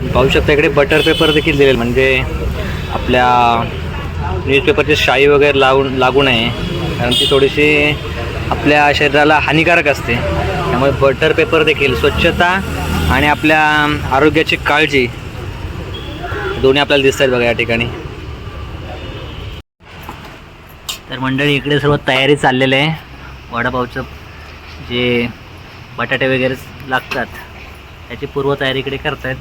पाहू शकता इकडे बटर पेपर देखील दिलेले म्हणजे आपल्या न्यूजपेपरची शाई वगैरे लागून लागू नये. कारण ती थोडीशी आपल्या शरीराला हानिकारक असते. त्यामुळे बटर पेपर देखील स्वच्छता आणि आपल्या आरोग्याची काळजी दोन्ही आपल्याला दिसत आहेत बघा या ठिकाणी. तर मंडळी इकडे सर्व तयारी चाललेली आहे. वडापावचं जे बटाटे वगैरे लागतात त्याची पूर्वतयारी इकडे करतायत.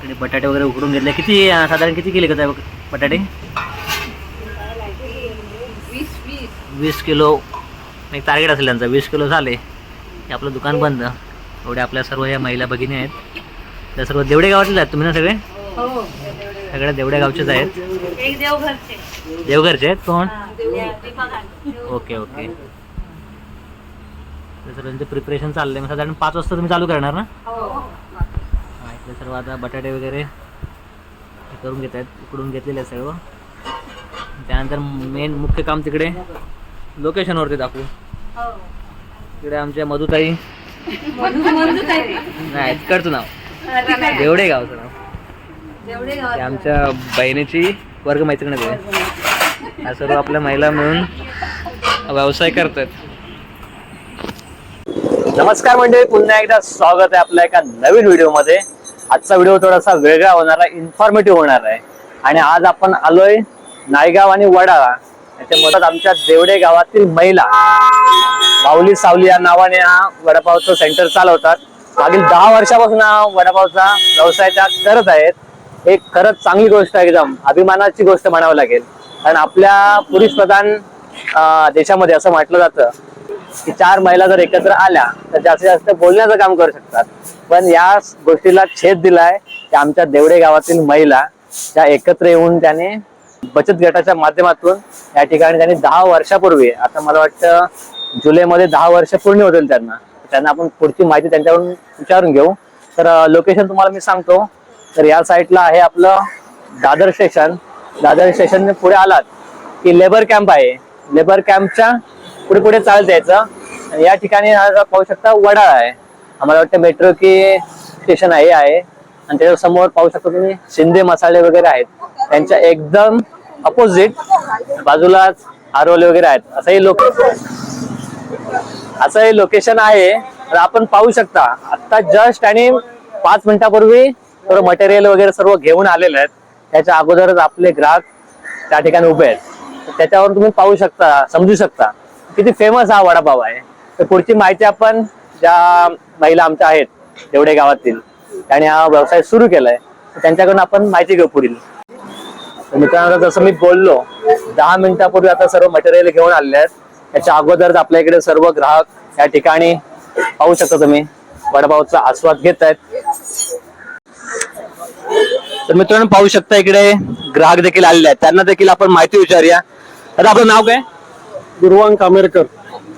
इकडे बटाटे वगैरे उकडून घेतले. किती साधारण किती केले का बटाटे? वीस किलो. एक टार्गेट असेल त्यांचं वीस किलो झाले. की आपलं दुकान बंद. एवढे आपल्या सर्व या महिला भगिनी आहेत. त्या सर्व देवडे गावातले आहेत तुम्ही ना सगळे? हो. सगळ्या देवड्या गावचेच आहेत. देवघरचे. देवघरचे आहेत कोण? Okay okay. तर सर्वांचं प्रिपरेशन चाललंय. मग साधारण पाच वाजता तुम्ही चालू करणार ना? हो. हा, इकडे सर्व आता बटाटे वगैरे हे करून घेत आहेत उकडून घेतलेले आहे सर्व. त्यानंतर मेन मुख्य काम तिकडे लोकेशनवरती दाखवू. हो. तिकडे आमच्या मधुताई. नाही तिकडचं नाव. देवडे गावचं नाव. आमच्या बहिणीची वर्ग मैत्रिणीच आहे सर्व आपल्या महिला मिळून व्यवसाय करतात नमस्कार मंडळी पुन्हा एकदा स्वागत आहे आपल्या एका नवीन व्हिडिओमध्ये. आजचा व्हिडिओ थोडासा वेगळा होणार आहे इन्फॉर्मेटिव्ह होणार आहे. आणि आज आपण आलोय नायगाव आणि वडाळा याच्या मधात आमच्या देवडे गावातील महिला बाहुली सावली या नावाने हा वडापावचं सेंटर चालवतात. मागील दहा वर्षापासून हा वडापावचा व्यवसाय त्या करत आहेत. एक खरंच चांगली गोष्ट आहे एकदम अभिमानाची गोष्ट म्हणावं लागेल. कारण आपल्या पुरुष प्रधान देशामध्ये असं म्हटलं जातं की चार महिला जर एकत्र आल्या तर जास्तीत जास्त बोलण्याचं काम करू शकतात. पण या गोष्टीला छेद दिलाय की आमच्या देवडे गावातील महिला त्या एकत्र येऊन त्याने बचत गटाच्या माध्यमातून या ठिकाणी त्यांनी दहा वर्षापूर्वी आता मला वाटतं जुलैमध्ये दहा वर्ष पूर्ण होतील त्यांना. त्यांना आपण पुढची माहिती त्यांच्याकडून विचारून घेऊ. तर लोकेशन तुम्हाला मी सांगतो. तर या साईडला आहे आपलं दादर स्टेशन. दादर स्टेशन पुढे आलात की लेबर कॅम्प आहे. लेबर कॅम्पच्या पुढे पुढे चालत यायचं आणि या ठिकाणी पाहू शकता वडाळा आहे. आम्हाला वाटतं मेट्रो की स्टेशन आहे आहे. आणि त्याच्यासमोर पाहू शकता तुम्ही शिंदे मसाले वगैरे आहेत. त्यांच्या एकदम अपोजिट बाजूलाच आरोले वगैरे आहेत. असंही लोक असं हे लोकेशन आहे. तर आपण पाहू शकता आता जस्ट आणि पाच मिनिटापूर्वी सर्व मटेरियल वगैरे सर्व घेऊन आलेले आहेत. त्याच्या अगोदरच आपले ग्राहक त्या ठिकाणी उभे आहेत. त्याच्यावर तुम्ही पाहू शकता समजू शकता. किती फेमस हा वडापाव आहे. तर पुढची माहिती आपण ज्या महिला आमच्या आहेत तेवढे गावातील त्यांनी हा व्यवसाय सुरू केलाय. त्यांच्याकडून आपण माहिती घेऊ पुढील. मित्रांनो जसं मी बोललो दहा मिनिटापूर्वी आता सर्व मटेरियल घेऊन आलेले आहेत. त्याच्या अगोदरच आपल्या इकडे सर्व ग्राहक या ठिकाणी पाहू शकता तुम्ही. वडापावचा आस्वाद घेत आहेत. तर मित्रांनो पाहू शकता इकडे ग्राहक देखील आलेले आहेत. त्यांना देखील आपण माहिती विचारूया. आता आपलं नाव काय? दुर्वांग कामेरकर.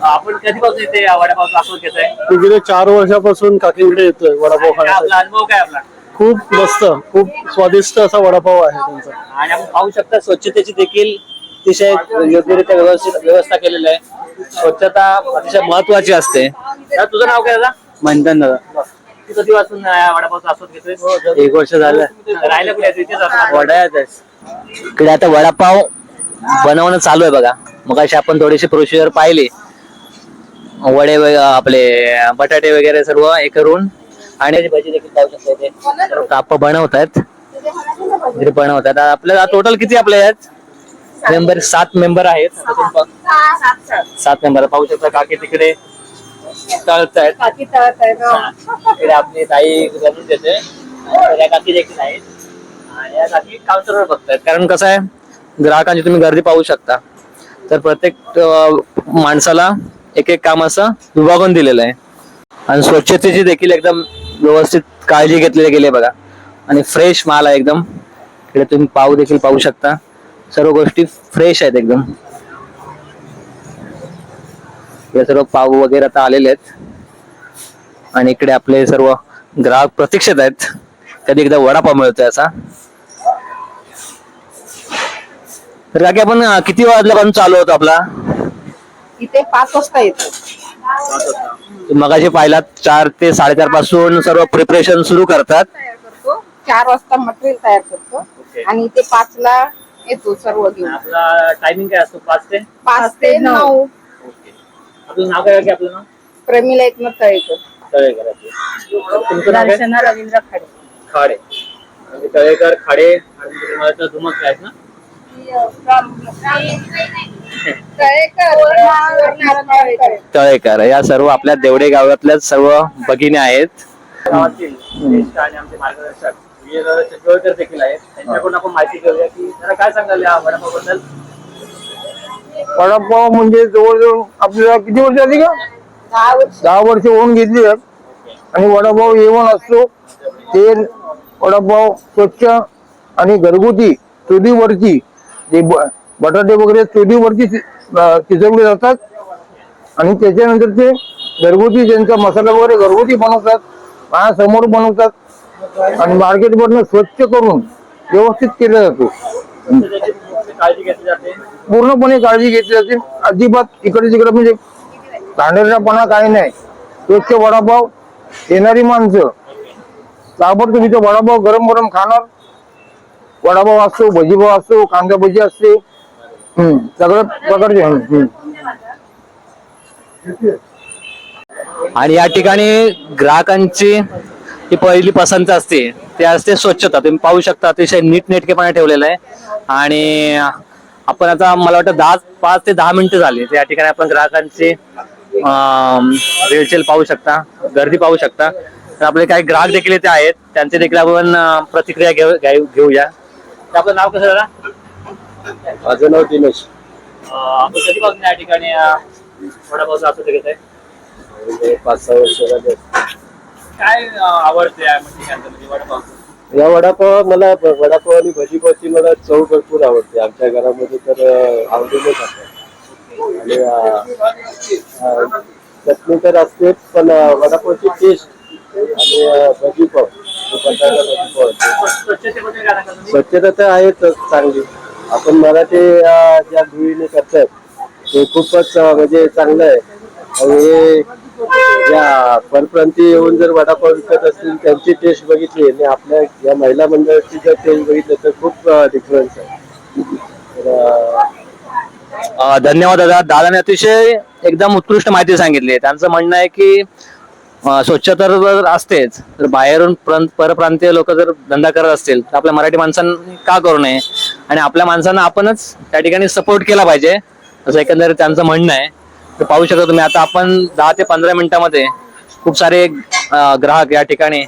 आपण कधीपासून इथे वडापावचा आस्वाद घेत आहे मी गेले चार वर्षापासून काकीकडे येतोय वडापाव आपला खाण्यासाठी. अनुभव काय आपला? खूप मस्त खूप स्वादिष्ट असा वडापाव आहे त्यांचा. आणि आपण पाहू शकता स्वच्छतेची देखील अतिशय योग्यरित्या व्यवस्थित व्यवस्था केलेली आहे. स्वच्छता अतिशय महत्वाची असते. दादा, तुझं नाव काय दादा? मंथन दादा. तू कधीपासून या वडापावचा आस्वाद घेतोय? एक वर्ष झालं. राहिलं कुठे? इथेच. वडाळ्यात इकडे आता वडापाव बनवणं चालू आहे बघा. मग अशी आपण थोडीशी प्रोसिजर पाहिली. वडे आपले बटाटे वगैरे सर्व हे करून आणि भजी देखील पाहू शकता काप बनवत आहेत इथे बनवत आहेत आपल्याला टोटल किती आपले आहेत मेंबर सात मेंबर आहेत. सात मेंबर पाहू शकता काकी तिकडे तळत आहेत इकडे आपली ताई बनवून देते. काकी देखील आहेत. आणि काकी काउंटरवर कारण कसं आहे? ग्राहकांची तुम्ही गर्दी पाहू शकता. तर प्रत्येक माणसाला एक एक काम असं विभागून दिलेलं आहे. आणि स्वच्छतेची देखील एकदम व्यवस्थित काळजी घेतलेली गेली आहे बघा. आणि फ्रेश माल आहे एकदम. इकडे तुम्ही पाहू देखील पाहू शकता. सर्व गोष्टी फ्रेश आहेत एकदम. हे सर्व पाव वगैरे आता आलेले आहेत. आणि इकडे आपले सर्व ग्राहक प्रतीक्षेत आहेत. कधी एकदा वडापाव मिळतोय असा. तर काकी आपण अं, किती वाजल्यापासून चालू होतो आपला? इथे पाच वाजता येतो. मगाशी पाहिलात चार ते साडेचारपासून सर्व प्रिपरेशन सुरू करतात. तयार करतो. चार वाजता मटेरियल तयार करतो. आणि ते पाच ला येतो सर्व घेऊन. आपला टायमिंग काय असतो? पाच ते? पाच ते नऊ. आपलं नाव काय की आपलं नाव? प्रेमीला तळेकर. तळेकर आपलं. तुमचं नाव काय? रवींद्र खाडे. खाडे. म्हणजे तळेकर खाडे. आणि तुम्हाला तर धुमक आहेत ना? तळेकर या सर्व आपल्या देवडे गावातल्या सर्व भगिनी आहेत. वडापाव म्हणजे जवळजवळ आपल्याला किती वर्ष आली का दहा वर्ष होऊन घेतली आणि वडापाव येऊन असतो. तेल वडापाव स्वच्छ आणि घरगुती चुलीवरची. ते ब- बटाटे वगैरे चुलीवरती शिजवले जातात. आणि त्याच्यानंतर ते घरगुती त्यांचा मसाला वगैरे घरगुती बनवतात माझ्यासमोर बनवतात. आणि मार्केटमधनं स्वच्छ करून व्यवस्थित केला जातो. पूर्णपणे काळजी घेतली जाते. अजिबात इकडे तिकडे म्हणजे घाणेरडापणा काही नाही. स्वच्छ वडापाव येणारी माणसं. ताबडतोब इथं वडापाव गरम गरम खाणार. वडापाव असतो भजीभाव असतो कांदा भजी असते हम्म प्रकारचे आणि या ठिकाणी ग्राहकांची ही पहिली पसंत असते. ते असते स्वच्छता. तुम्ही पाहू शकता अतिशय नीटनेटकेपणा ठेवलेलं आहे. आणि आपण आता मला वाटतं दहा पाच ते दहा मिनिटं झाली. या ठिकाणी आपण ग्राहकांची रेलचेल पाहू शकता गर्दी पाहू शकता. तर आपले काही ग्राहक देखील इथे आहेत. त्यांचे देखील आपण प्रतिक्रिया घेऊ घेऊ- घेऊया. तर आपलं नाव कसं जरा माझं नाव दिनेश. आपण कधीपासून या ठिकाणी वडापावचा असं घेत आहे म्हणजे पाच सहा वर्ष झाले. काय अं, आवडते या ठिकाणचं म्हणजे या वडापाव मला वडापाव आणि भजीपावची मला चव भरपूर आवडते. आमच्या घरामध्ये तर अं, आवडीने खातात. आणि अं, अं, चटणी तर असतेच पण अं, वडापावची टेस्ट आणि अं, भजीपाव. स्वच्छता तर आहेच चांगली. आपण मराठी ज्या धुळीने करतात ते खूपच म्हणजे चांगलं आहे. आणि हे या परप्रांती येऊन जर वडापाव विकत असतील त्यांची टेस्ट बघितली आणि आपल्या या महिला मंडळाची जर टेस्ट बघितली तर खूप डिफरन्स आहे. धन्यवाद दादा. दादाने अतिशय एकदम उत्कृष्ट माहिती सांगितली. आहे त्यांचं म्हणणं आहे की स्वच्छता जर असतेच तर बाहेरून परप्रांतीय लोक जर धंदा करत असतील तर आपल्या मराठी माणसांनी का करू नये? आणि आपल्या माणसांना आपणच त्या ठिकाणी सपोर्ट केला पाहिजे असं एकंदरीत त्यांचं म्हणणं आहे. तर पाहू शकता तुम्ही आता आपण दहा ते पंधरा मिनिटामध्ये खूप सारे ग्राहक या ठिकाणी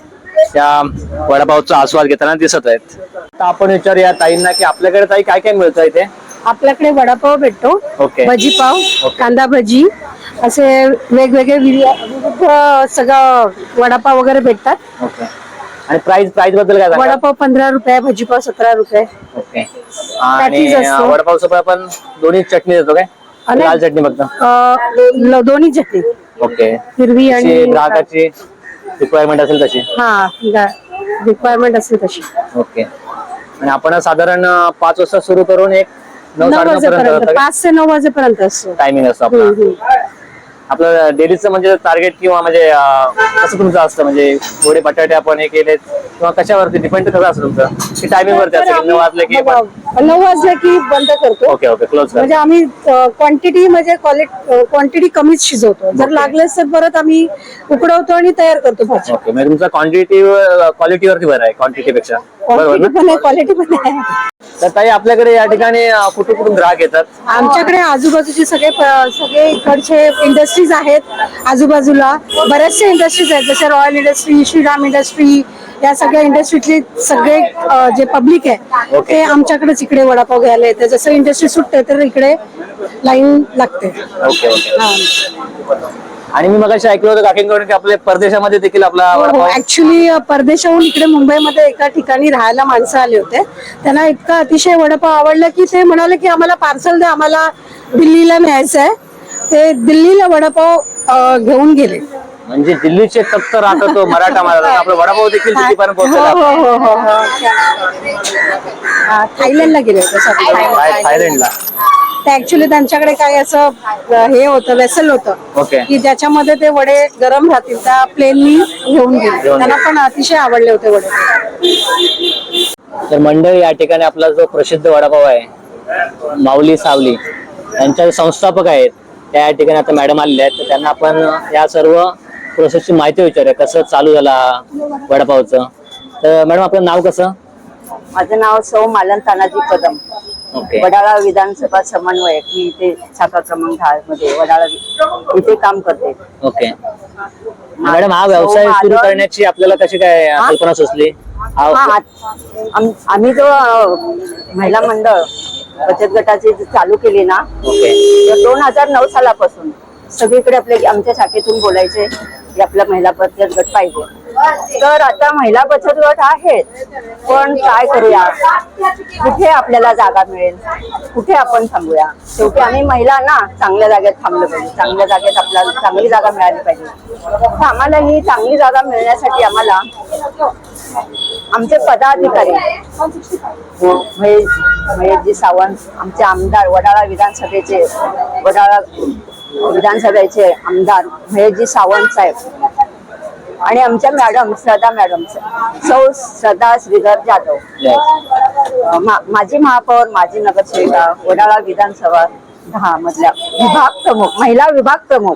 त्या वडापावचा आस्वाद घेताना दिसत आहेत. आता आपण विचारूया ताईंना की आपल्याकडे ताई काय काय मिळतं इथे? आपल्याकडे वडापाव भेटतो ओके. भजी पाव कांदा भजी असे वेगवेगळे विवि- विविध सगळं वडापाव वगैरे भेटतात. ओके. आणि प्राइस प्राइसबद्दल काय सांगा वडापाव पंधरा रुपये भजीपाव सतरा रुपये. ओके. आणि Patties असतो. वडापाव सोबत आपण दोन्ही चटणी देतो काय? आणि- लाल चटणी फक्त. अं, ल- दोन्ही चटणी. ओके. हिरवी आणि ग्राहकाची रिक्वायरमेंट असेल तशी. हा रिक्वायरमेंट असेल तशी. ओके. आणि आपण साधारण अं, पाच वाजता सुरू करून एक नऊ नऊ वाजेपर्यंत पाच ते नऊ वाजेपर्यंत असतो. टायमिंग असतो आपला. हम्म, हम्म. आपलं डेलीचं म्हणजे टार्गेट किंवा म्हणजे अं, कसं तुमचं असतं? म्हणजे थोडे बटाटे आपण हे केलेत किंवा कशावरती डिपेंड कसं असतं तुमचं? की टायमिंग वरती असतं की नऊ वाजले की बघा, नऊ वाजले की बंद करतो. ओके ओके क्लोज म्हणजे आम्ही क्वांटिटी म्हणजे क्वांटिटी कमीच शिजवतो. जर लागलेच तर परत आम्ही उकडवतो आणि तयार करतो भाजी. ओके म्हणजे तुमचा क्वांटिटी क्वालिटीवरती बरं आहे क्वांटिटी पेक्षा. बरोबर ना? क्वांटिटी पण आहे क्वालिटी पण आहे. तर ताई आपल्याकडे या ठिकाणी अं, कुठून कुठून ग्राहक येतात? आमच्याकडे आजूबाजूचे सगळे प- सगळे इकडचे इंडस्ट्रीज आहेत आजूबाजूला. बऱ्याचशा इंडस्ट्रीज आहेत जसे रॉयल इंडस्ट्री श्रीराम इंडस्ट्री या सगळ्या इंडस्ट्रीतले सगळे अ, जे पब्लिक आहे ते आमच्याकडेच इकडे वडापाव घ्यायला येते जसं इंडस्ट्री सुटते तर इकडे लाईन लागते. ओके ओके हा. आणि मी मगाशी ऐकलं होतं काकींकडून की आपल्या परदेशामध्ये देखील आपला हो वडापाव ऍक्च्युली परदेशाहून इकडे मुंबईमध्ये एका ठिकाणी राहायला माणसं आले होते. त्यांना इतका अतिशय वडापाव आवडला की ते म्हणाले की आम्हाला पार्सल द्या आम्हाला दिल्लीला न्यायचं आहे ते दिल्लीला वडापाव घेऊन गेले. म्हणजे दिल्लीचे तख्त राहतो तो मराठा महाराज आपला वडापाव देखील हो पोहोचला. हो हो हो हो. हा, थायलंडला गेले थायलंडला ते ऍक्च्युली त्यांच्याकडे काही असं हे होतं वेसल होतं. ओके की ज्याच्यामध्ये ते वडे गरम राहतील त्या प्लेननी घेऊन गेले. त्यांना पण अतिशय आवडले होते वडे. तर मंडळी या ठिकाणी आपला जो प्रसिद्ध वडापाव आहे माऊली सावली त्यांच्या संस्थापक आहेत त्या या ठिकाणी आता मॅडम आलेल्या आहेत. तर त्यांना आपण या सर्व प्रोसेसची माहिती विचारूया कसं चालू झाला वडापावचं. तर मॅडम आपलं नाव कसं? माझं नाव सौ मालन तानाजी कदम. वडाळा विधानसभा समन्वयक मी इथे शाखा क्रमांक दहा मध्ये वडाळा वि- इथे काम करते. ओके मॅडम हा व्यवसाय सुरू करण्याची आपल्याला कशी काय कल्पना सुचली? हा हा आत- आम- आम्ही जो अं, महिला मंडळ बचत गटाची जी चालू केली ना ओके दोन हजार नऊ सालापासून सगळीकडे आपले आमच्या शाखेतून बोलायचे की आपला महिला बचत गट पाहिजे. तर आता महिला बचत गट आहेत. पण काय करूया? कुठे आपल्याला जागा मिळेल? कुठे आपण थांबूया? शेवटी आम्ही महिला ना चांगल्या जागेत थांबलो पाहिजे. चांगल्या जागेत आपल्याला चांगली जागा मिळाली पाहिजे. तर आम्हाला ही चांगली जागा मिळण्यासाठी आम्हाला आमचे पदाधिकारी महेश महेशजी सावंत आमचे आमदार वडाळा विधानसभेचे वडाळा विधानसभेचे आमदार महेशजी सावंत साहेब. आणि आमच्या मॅडम श्रद्धा मॅडम सौ श्रद्धा श्रीधर जाधव. Yes. मा- माजी महापौर माजी नगरसेविका वडाळा विधानसभा दहा मधल्या विभाग प्रमुख महिला विभाग प्रमुख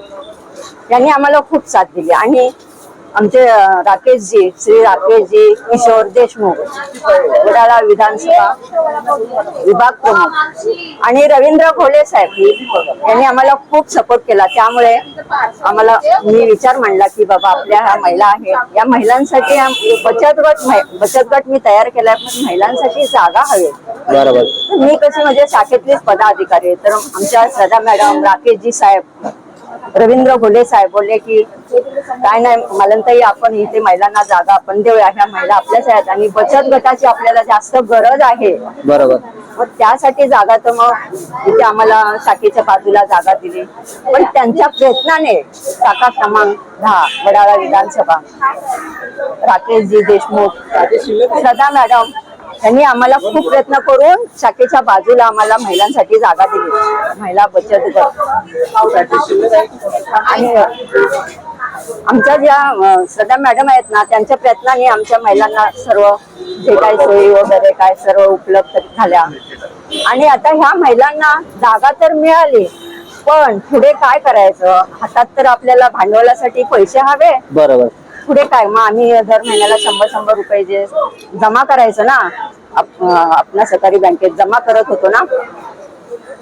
यांनी आम्हाला खूप साथ दिली. आणि आमचे राकेशजी श्री राकेशजी किशोर देशमुख वडाळा विधानसभा विभाग प्रमुख आणि रवींद्र घोले साहेब यांनी आम्हाला खूप सपोर्ट केला. त्यामुळे आम्हाला मी विचार मांडला की बाबा आपल्या ह्या महिला आहेत. या महिलांसाठी बचत गट बचत गट मी तयार केलाय पण महिलांसाठी जागा हवी. बरोबर. मी कशी म्हणजे शाखेतलीच पदाधिकारी आहे. तर आमच्या श्रद्धा मॅडम राकेशजी साहेब रवींद्र घोले साहेब बोलले की काय नाही मलनताई आपण इथे महिलांना जागा आपण देऊया. ह्या महिला आपल्याच आहेत आणि बचत गटाची आपल्याला जास्त गरज आहे. बरोबर. मग त्यासाठी जागा तर मग इथे आम्हाला शाखेच्या बाजूला जागा दिली. पण त्यांच्या प्रयत्नाने शाखा क्रमांक दहा वडाळा विधानसभा. राकेशजी देशमुख श्रद्धा मॅडम त्यांनी आम्हाला खूप प्रयत्न करून शाखेच्या बाजूला आम्हाला महिलांसाठी जागा दिली. महिला बचत गट. आणि आमच्या ज्या सध्या श्रद्धा मॅडम आहेत ना त्यांच्या प्रयत्नाने आमच्या महिलांना सर्व जे काही सोयी वगैरे काय सर्व उपलब्ध झाल्या. आणि आता ह्या महिलांना जागा तर मिळाली पण पुढे काय करायचं? हातात तर आपल्याला भांडवलासाठी पैसे हवे. बरोबर. पुढे काय? मग आम्ही दर महिन्याला शंभर शंभर रुपये जे जमा करायचं ना आपल्या सरकारी बँकेत जमा करत होतो ना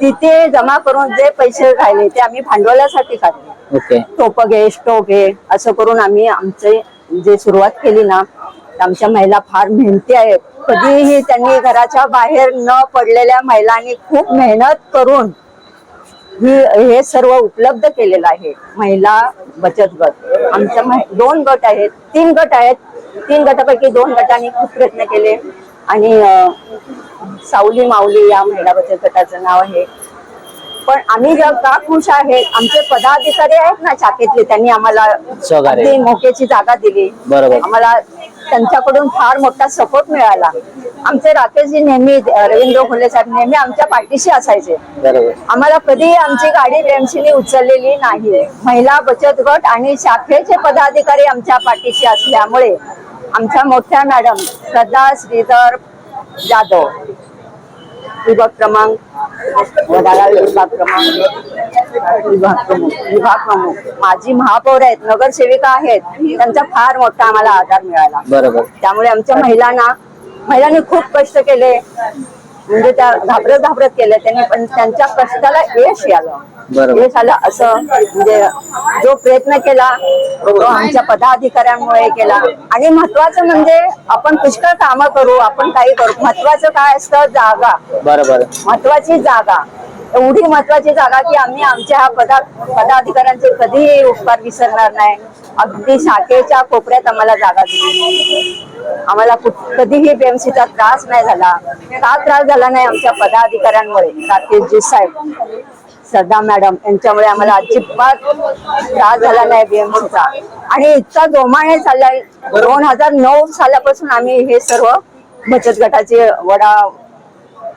तिथे जमा करून जे पैसे राहिले ते आम्ही भांडवलासाठी काढले. ओके. टोप घे स्टोव घे असं करून आम्ही आमचे जे सुरुवात केली ना आमच्या महिला फार मेहनती आहेत. कधीही त्यांनी घराच्या बाहेर न पडलेल्या महिलांनी खूप मेहनत करून ही हे सर्व उपलब्ध केलेलं आहे. महिला बचत गट. आमच्या दोन गट आहेत. तीन गट आहेत. तीन गटापैकी दोन गटांनी खूप प्रयत्न केले. आणि सावली माऊली या महिला बचत गटाचं नाव आहे. पण आम्ही जर का खुश आहेत आमचे पदाधिकारी आहेत ना शाखेतले त्यांनी आम्हाला मोक्याची जागा दिली. आम्हाला त्यांच्याकडून फार मोठा सपोर्ट मिळाला. आमचे राकेशजी नेहमी रवींद्र खोले साहेब नेहमी आमच्या पाठीशी असायचे. आम्हाला कधी आमची गाडी बेमशीने उचललेली नाही. महिला बचत गट आणि शाखेचे पदाधिकारी आमच्या पाठीशी असल्यामुळे आमच्या मोठ्या मॅडम श्रद्धा श्रीधर जाधव विभाग क्रमांक विभाग क्रमांक. विभाग प्रमुख विभाग प्रमुख. माजी महापौर आहेत नगरसेविका आहेत. त्यांचा फार मोठा आम्हाला आधार मिळाला. बरोबर. त्यामुळे आमच्या महिलांना महिलांनी खूप कष्ट केले. म्हणजे त्या घाबरत घाबरत केले. त्यांनी पण त्यांच्या कष्टाला यश आलं यश आलं असं. म्हणजे जो प्रयत्न केला तो आमच्या पदाधिकाऱ्यांमुळे केला. आणि महत्वाचं म्हणजे आपण पुष्कळ कामं करू आपण काही करू. महत्वाचं काय असतं? जागा. बरोबर. महत्वाची जागा. एवढी महत्वाची जागा की आम्ही आमच्या पदा पदाधिकाऱ्यांचे कधीही उपकार विसरणार नाही. अगदी शाखेच्या कोपऱ्यात आम्हाला जागा दिली. आम्हाला कधीही बेमसीचा त्रास नाही झाला. का त्रास झाला नाही आमच्या पदाधिकाऱ्यांमुळे? राकेशजी साहेब. श्रद्धा मॅडम यांच्यामुळे आम्हाला अजिबात त्रास झाला नाही बीएमसीचा आणि इतका जोमाने चाललाय दोन हजार नऊ सालापासून आम्ही हे सर्व बचत गटाचे वडा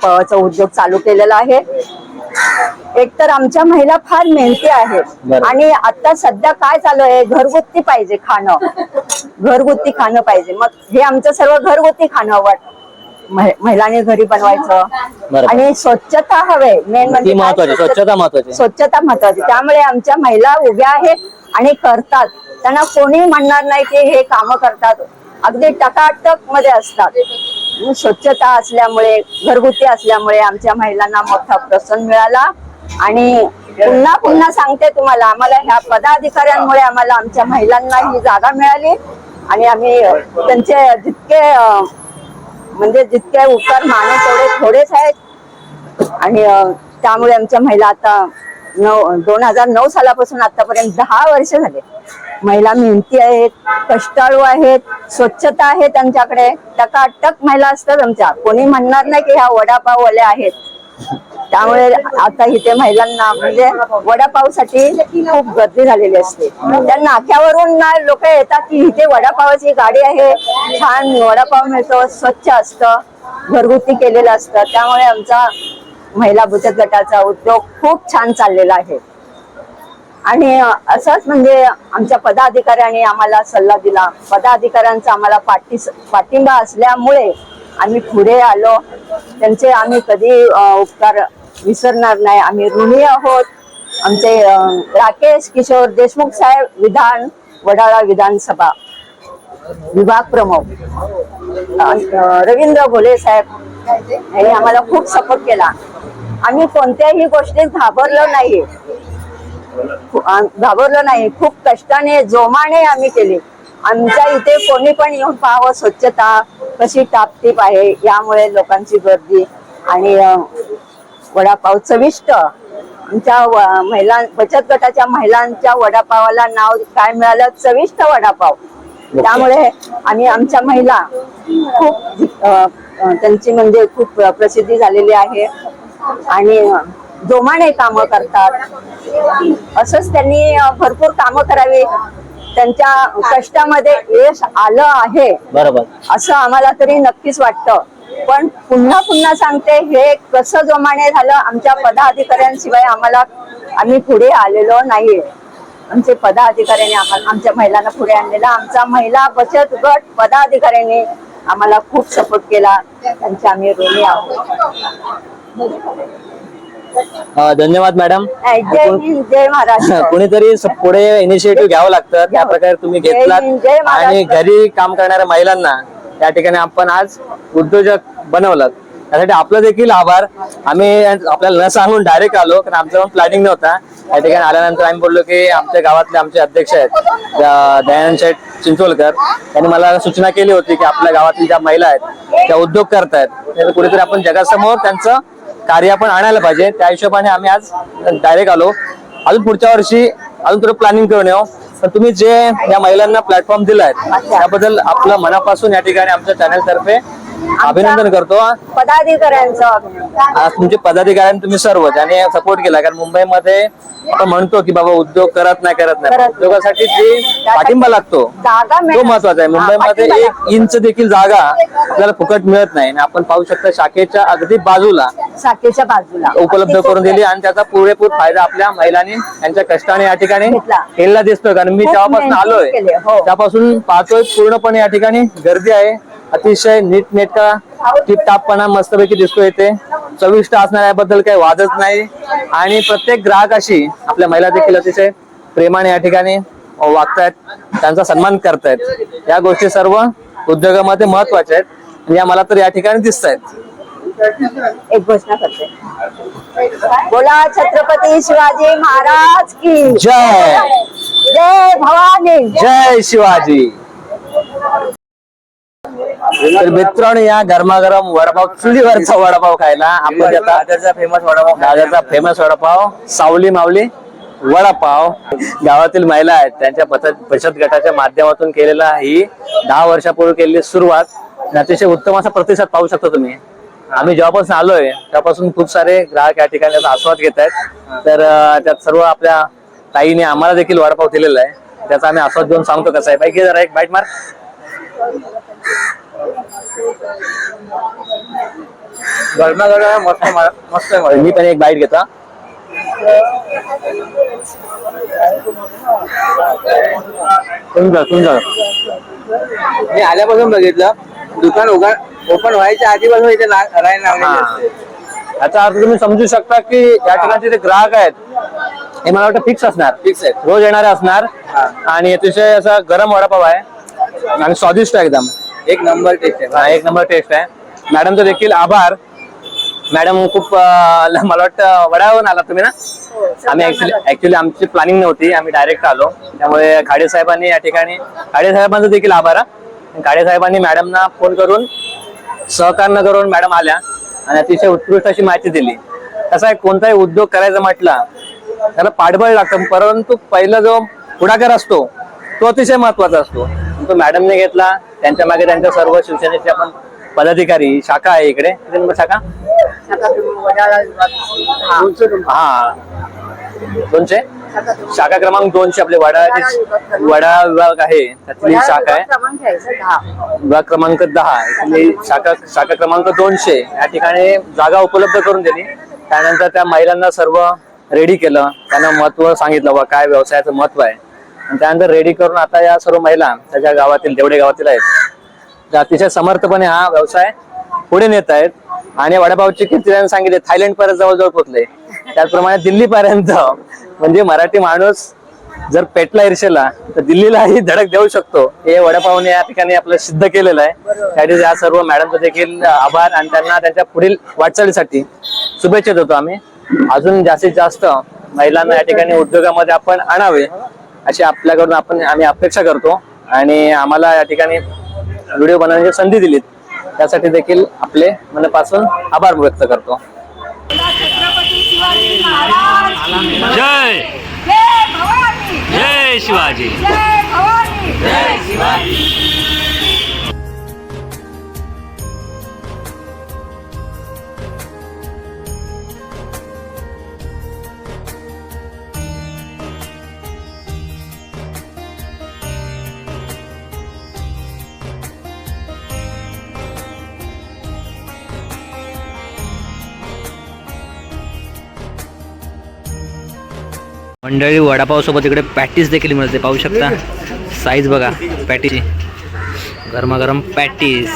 पावाचा उद्योग चालू केलेला आहे. एक तर आमच्या महिला फार मेहनती आहेत. आणि आता सध्या काय चालू आहे? घरगुती पाहिजे खाणं. घरगुती खाणं पाहिजे. मग हे आमचं सर्व घरगुती खाणं वाट महि- महिलांनी घरी बनवायचं. बरोबर. आणि स्वच्छता हवे मेन ती म्हणजे काय? महत्वाची स्वच्छता महत्वाची. स्वच्छता महत्वाची. त्यामुळे आमच्या महिला उभ्या आहेत आणि करतात. त्यांना कोणी म्हणणार नाही की हे काम करतात. अगदी टकाटकमध्ये असतात. स्वच्छता असल्यामुळे घरगुती असल्यामुळे आमच्या महिलांना मोठा प्रोत्साहन मिळाला. आणि पुन्हा पुन्हा सांगते तुम्हाला आम्हाला ह्या पदाधिकाऱ्यांमुळे आम्हाला आमच्या महिलांना ही जागा मिळाली. आणि आम्ही त्यांचे जितके अं, म्हणजे जितके उपकार मानव तेवढे थोडेच आहेत. आणि त्यामुळे आमच्या महिला आता नऊ दोन हजार नऊ सालापासून आतापर्यंत दहा वर्ष झाले. महिला मेहनती आहेत कष्टाळू आहेत स्वच्छता आहे त्यांच्याकडे टकाटक महिला असतात आमच्या. कोणी म्हणणार नाही की ह्या वडापाव वडापाववाल्या आहेत. त्यामुळे आता इथे महिलांना म्हणजे वडापावसाठी खूप गर्दी झालेली असते. त्या नाक्यावरून ना लोक येतात की इथे वडापावाची गाडी आहे. छान वडापाव मिळतो स्वच्छ असतं घरगुती केलेलं असतं. त्यामुळे आमचा महिला बचत गटाचा उद्योग खूप छान चाललेला आहे. आणि असंच म्हणजे आमच्या पदाधिकाऱ्यांनी आम्हाला सल्ला दिला. पदाधिकाऱ्यांचा आम्हाला पाठी पाठिंबा असल्यामुळे आम्ही पुढे आलो. त्यांचे आम्ही कधी उपकार विसरणार नाही. आम्ही ऋणी आहोत. आमचे राकेश किशोर देशमुख साहेब विधान वडाळा विधानसभा विभाग प्रमुख. रवींद्र भोले साहेब यांनी आम्हाला खूप सपोर्ट केला. आम्ही कोणत्याही गोष्टीत घाबरलो नाही. घाबरलो नाही. खूप कष्टाने जोमाने आम्ही केले. आमच्या इथे कोणी पण येऊन पाहावं स्वच्छता कशी टापटीप आहे यामुळे लोकांची गर्दी आणि वडापाव चविष्ट. आमच्या महिला बचत गटाच्या महिलांच्या वडापावाला नाव काय मिळालं? चविष्ट वडापाव. त्यामुळे आम्ही आमच्या महिला खूप त्यांची म्हणजे खूप प्रसिद्धी झालेली आहे. आणि जोमाने कामं करतात. असंच त्यांनी भरपूर कामं करावी. त्यांच्या कष्टामध्ये यश आलं आहे. बरोबर. असं आम्हाला तरी नक्कीच वाटतं. पण पुन्हा पुन्हा सांगते हे कसं जोमाने झालं आमच्या पदाधिकाऱ्यांशिवाय आम्हाला आम्ही पुढे आलेलो नाहीये. आमचे पदाधिकाऱ्यांनी आम्हाला आमच्या महिलांना पुढे आणलेला आमचा महिला बचत गट पदाधिकाऱ्यांनी आम्हाला खूप सपोर्ट केला त्यांचे आम्ही ऋणी आहोत. धन्यवाद मॅडम जय हिंद जय महाराष्ट्र. कोणीतरी पुढे इनिशिएटिव्ह घ्यावं लागतं त्या प्रकारे तुम्ही महाराष्ट्र. आणि घरी काम करणाऱ्या महिलांना त्या ठिकाणी आपण आज उद्योजक बनवलं. त्यासाठी आपलं देखील आभार. आम्ही आपल्याला न सांगून डायरेक्ट आलो कारण आमचं पण प्लॅनिंग नव्हता. त्या ठिकाणी आल्यानंतर आम्ही बोललो की आमच्या गावातले आमचे अध्यक्ष आहेत दयानंद शेठ चिंचोलकर. त्यांनी मला सूचना केली होती की आपल्या गावातील ज्या महिला आहेत त्या उद्योग करतायत. तर कुठेतरी आपण जगासमोर त्यांचं कार्य आपण आणायला पाहिजे. त्या हिशोबाने आम्ही आज डायरेक्ट आलो. अजून पुढच्या वर्षी अजून थोडं प्लॅनिंग करून येऊ. तर तुम्ही जे या महिलांना प्लॅटफॉर्म दिलाय त्याबद्दल आपलं मनापासून या ठिकाणी आमच्या चॅनल तर्फे अभिनंदन करतो पदाधिकाऱ्यांचं आज तुमचे पदाधिकाऱ्यांनी तुम्ही सर्व ज्याने सपोर्ट केला कारण मुंबईमध्ये आपण म्हणतो की बाबा उद्योग करत नाही करत नाही. करत. उद्योगासाठी जे पाठिंबा लागतो जागा तो महत्त्वाचा आहे. हा, मुंबईमध्ये पाठिंबा एक इंच देखील जागा आपल्याला फुकट मिळत नाही आणि आपण पाहू शकता शाखेच्या अगदी बाजूला शाखेच्या बाजूला. उपलब्ध करून दिली. आणि त्याचा पुरेपूर फायदा आपल्या महिलांनी त्यांच्या कष्टाने या ठिकाणी घेतला. केलेला दिसतोय. कारण मी खूप जेव्हापासून मेहनती आलोय. केली, हो. त्यापासून पाहतोय पूर्णपणे या ठिकाणी गर्दी आहे. अतिशय नीटनेटका टिपटापपणा मस्तपैकी दिसतोय इथे. चविष्ट असणाऱ्याबद्दल काही वादच नाही. आणि प्रत्येक ग्राहकाशी आपल्या महिला देखील अतिशय प्रेमाने या ठिकाणी वागतायत त्यांचा सन्मान करतायत. या गोष्टी सर्व उद्योगामध्ये महत्त्वाच्या आहेत. आणि या मला तर या ठिकाणी दिसत आहेत एक घोषणा करते. बोला छत्रपती शिवाजी महाराज की. जय. जय भवानी. जय शिवाजी. तर मित्रांनो या गरमागरम वडापाव चुलीवरचा वडापाव खायला आपण आता दादरचा फेमस वडापाव दादरचा फेमस वडापाव सावली मावली वडापाव. गावातील महिला आहेत त्यांच्या बचत बचत गटाच्या माध्यमातून केलेला ही दहा वर्षापूर्वी केलेली सुरुवात. अतिशय उत्तम असा प्रतिसाद पाहू शकता तुम्ही. आम्ही जेव्हापासून आलोय तेव्हापासून खूप सारे ग्राहक या ठिकाणी आस्वाद घेत आहेत. तर त्यात सर्व आपल्या ताईने आम्हाला देखील वडापाव दिलेला आहे. त्याचा आम्ही आस्वाद घेऊन सांगतो कसा आहे. बाईक जरा एक बाईट मार. गरमागरम मस्त मस्त आहे मी पण एक बाईट घेतो सुंदर सुंदर. मी आल्यापासून बघितलं दुकान ओपन व्हायच्या आधीपासून इथे लावलेली. असते. याचा अर्थ तुम्ही समजू शकता की या ठिकाणचे जे ग्राहक आहेत हे मला वाटतं फिक्स असणार. फिक्स आहे रोज येणारे असणार. आणि अतिशय असा गरम वडापाव आहे. आणि स्वादिष्ट आहे एकदम. एक नंबर टेस्ट आहे हा, एक नंबर टेस्ट आहे. मॅडमचं देखील आभार. मॅडम खूप अं, मला वाटतं वड्यावरून आला तुम्ही ना? आम्ही ऍक्च्युली ऍक्च्युली आमची प्लॅनिंग नव्हती आम्ही डायरेक्ट आलो. त्यामुळे खाडे साहेबांनी या ठिकाणी खाडे साहेबांचं देखील आभार हा. खाडे साहेबांनी मॅडमना फोन करून सहकार न करून मॅडम आल्या आणि अतिशय उत्कृष्ट अशी माहिती दिली. कसं आहे कोणताही उद्योग करायचा म्हटला त्याला पाठबळ लागतं परंतु पहिला जो पुढाकार असतो तो अतिशय महत्त्वाचा असतो. तो मॅडमने घेतला. त्यांच्या मागे त्यांच्या सर्व शिवसेनेचे आपण पदाधिकारी शाखा आहे इकडे. किती नंबर शाखा? हा. दोनशे? शाखा क्रमांक दोनशे आपले वडा विभाग आहे. त्यातली शाखा आहे. विभाग क्रमांक दहा. शाखा शाखा क्रमांक दोनशे. या ठिकाणी जागा उपलब्ध करून दिली. त्यानंतर त्या महिलांना सर्व रेडी केलं. त्यांना महत्त्व सांगितलं. बा काय व्यवसायाचं महत्त्व आहे. त्यानंतर रेडी करून आता या सर्व महिला त्याच्या गावातील तेवढे गावातील आहेत. त्या अतिशय समर्थपणे हा व्यवसाय पुढे नेत आहेत. आणि वडापावची किती सांगितले थायलंड पर्यंत जवळजवळ पोहोचले. त्याचप्रमाणे दिल्ली पर्यंत म्हणजे मराठी माणूस जर पेटला इर्षेला तर दिल्लीलाही धडक देऊ शकतो. हे वडापावने या ठिकाणी आपलं सिद्ध केलेलं आहे. त्यासाठी या सर्व मॅडमचं देखील आभार आणि त्यांना त्यांच्या पुढील वाटचालीसाठी शुभेच्छा देतो आम्ही. अजून जास्तीत जास्त महिलांना या ठिकाणी उद्योगामध्ये आपण आणावे. अशी आपल्याकडून आपण आम्ही अपेक्षा करतो आणि आम्हाला या ठिकाणी व्हिडिओ बनवण्याची संधी दिलीत. त्यासाठी देखील आपले मनापासून आभार व्यक्त करतो. जय. जय शिवाजी. मंडळी वडापावसोबत इकडे पॅटीस देखील मिळते पाहू शकता. साईज बघा पॅटीची गरमागरम पॅटीस.